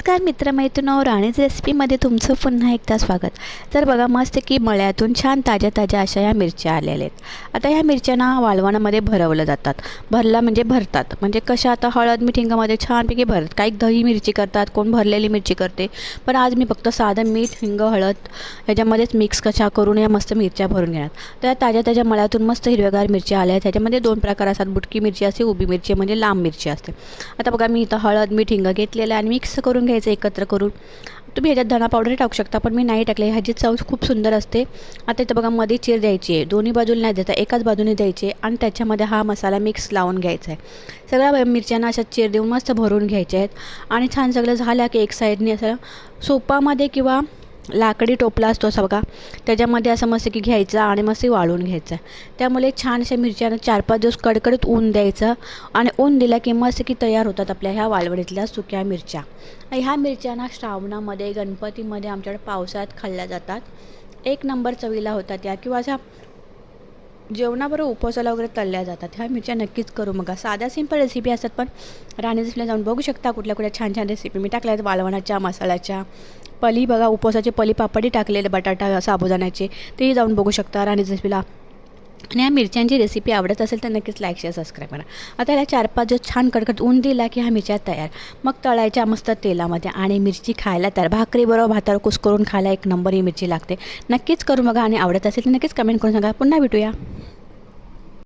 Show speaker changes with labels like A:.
A: नमस्कार मित्रमैत्रिणो राणीज रेसिपीमध्ये तुमचं पुन्हा एकदा स्वागत. तर बघा मस्त की मळ्यातून छान ताज्या ताज्या अशा या मिरच्या आलेल्या आहेत. आता ह्या मिरच्यांना वाळवणामध्ये भरवलं जातात. भरला म्हणजे भरतात. म्हणजे कशा आता हळद मिठिंगामध्ये छानपैकी भरत काही दही मिरची करतात कोण भरलेली मिरची करते. पण आज मी फक्त साधं मीठ हिंग हळद ह्याच्यामध्येच मिक्स कशा करून या मस्त मिरच्या भरून घेणार. तर या ताज्या ताज्या मळ्यातून मस्त हिरव्यागार मिरच्या आल्या आहेत. ह्याच्यामध्ये दोन प्रकार असतात. बुटकी मिरची असते उभी मिरची म्हणजे लांब मिरची असते. आता बघा मी इथं हळद मीठ हिंग घेतलेलं आहे आणि मिक्स करून घ्यायचं एकत्र करून. तुम्ही ह्याच्यात धणा पावडर टाकू शकता पण मी नाही टाकले. ह्याची चव खूप सुंदर असते. आता इथं बघा मध्ये चीर द्यायची आहे. दोन्ही बाजूला नाही देता एकाच बाजूने द्यायची आहे आणि त्याच्यामध्ये हा मसाला मिक्स लावून घ्यायचा आहे. सगळ्या मिरच्यांना अशा चीर देऊन मस्त भरून घ्यायच्या आहेत. आणि छान सगळं झालं की एक साईडने असं सोपामध्ये किंवा लाकडी टोपला असतो असा बघा. त्याच्यामध्ये असं मस्त की घ्यायचा आणि मस्त वाळून घ्यायचा. त्यामुळे छान अशा मिरच्यांना चार पाच दिवस कडकडीत ऊन द्यायचं आणि ऊन दिला की मस्त की तयार होतात आपल्या ह्या वाळवडीतल्या सुक्या मिरच्या. ह्या मिरच्यांना श्रावणामध्ये गणपतीमध्ये आमच्याकडे पावसाळ्यात खाल्ल्या जातात. एक नंबर चवीला होतात या किंवा अशा जेवणाबरोबर उपवासाला वगैरे तळल्या जातात. ह्या मिरच्या नक्कीच करू मग. साध्या सिंपल रेसिपी असतात पण राणी रेसिपीला जाऊन बघू शकता कुठल्या कुठल्या छान छान रेसिपी मी टाकल्या आहेत वाळवणाच्या मसाल्याच्या. पली बघा उपवासाचे पली पापडी टाकलेले बटाटा साबुदाण्याचे. तेही जाऊन बघू शकता राणी रेसिपीला आणि या मिरच्यांची रेसिपी आवडत असेल तर नक्कीच लाईक शेअर सबस्क्राईब करा. आता याला चार पाच जो छान कडकड ऊन दिला की ह्या मिरच्या तयार. मग तळायच्या मस्त तेलामध्ये आणि मिरची खायला तर भाकरीबरोबर भातावर कुस्करून खायला एक नंबर ही मिरची लागते. नक्कीच करू बघा आणि आवडत असेल तर नक्कीच कमेंट करून सांगा. पुन्हा भेटूया.